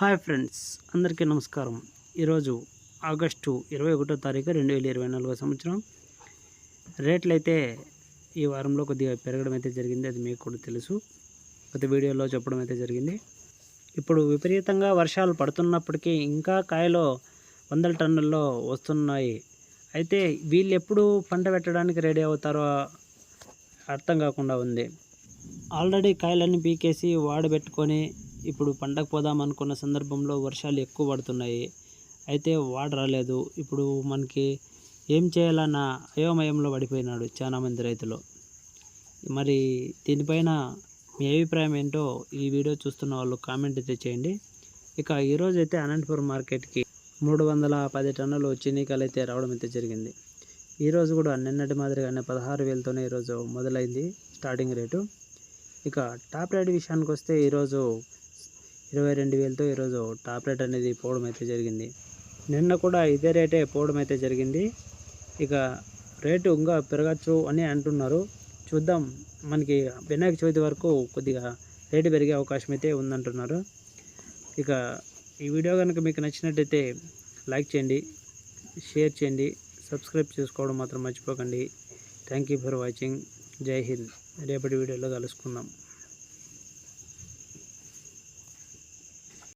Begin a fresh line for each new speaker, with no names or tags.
hi friends అందరికీ నమస్కారం ఈరోజు ఆగస్టు ఇరవై ఒకటో తారీఖు రెండు వేల ఇరవై నాలుగో సంవత్సరం రేట్లు అయితే ఈ వారంలో కొద్దిగా పెరగడం అయితే జరిగింది అది మీకు కూడా తెలుసు కొద్ది వీడియోలో చెప్పడం అయితే జరిగింది ఇప్పుడు విపరీతంగా వర్షాలు పడుతున్నప్పటికీ ఇంకా కాయలో వందల టన్నుల్లో వస్తున్నాయి అయితే వీళ్ళు ఎప్పుడు పంట పెట్టడానికి రెడీ అవుతారో అర్థం కాకుండా ఉంది ఆల్రెడీ కాయలన్నీ పీకేసి వాడబెట్టుకొని ఇప్పుడు పండగ పోదాం అనుకున్న సందర్భంలో వర్షాలు ఎక్కువ పడుతున్నాయి అయితే వాడు రాలేదు ఇప్పుడు మనకి ఏం చేయాలన్న అయోమయంలో పడిపోయినాడు చాలామంది రైతులు మరి దీనిపైన మీ అభిప్రాయం ఏంటో ఈ వీడియో చూస్తున్న వాళ్ళు కామెంట్ అయితే చేయండి ఇక ఈరోజు అయితే అనంతపురం మార్కెట్కి మూడు వందల పది టన్నులు చినీకాయలు అయితే రావడం అయితే జరిగింది ఈరోజు కూడా నిన్నటి మాదిరిగానే పదహారు వేలతోనే ఈరోజు మొదలైంది స్టార్టింగ్ రేటు ఇక టాప్ రేట్ విషయానికి వస్తే ఈరోజు ఇరవై రెండు వేలతో ఈరోజు టాప్ రేట్ అనేది పోవడం అయితే జరిగింది నిన్న కూడా ఇదే రేటే పోవడం అయితే జరిగింది ఇక రేటు ఇంకా పెరగచ్చు అని అంటున్నారు చూద్దాం మనకి వినాయక చవితి వరకు కొద్దిగా రేటు పెరిగే అవకాశం అయితే ఉందంటున్నారు ఇక ఈ వీడియో కనుక మీకు నచ్చినట్టయితే లైక్ చేయండి షేర్ చేయండి సబ్స్క్రైబ్ చేసుకోవడం మాత్రం మర్చిపోకండి థ్యాంక్ యూ ఫర్ వాచింగ్ జై హింద్ రేపటి వీడియోలో కలుసుకుందాం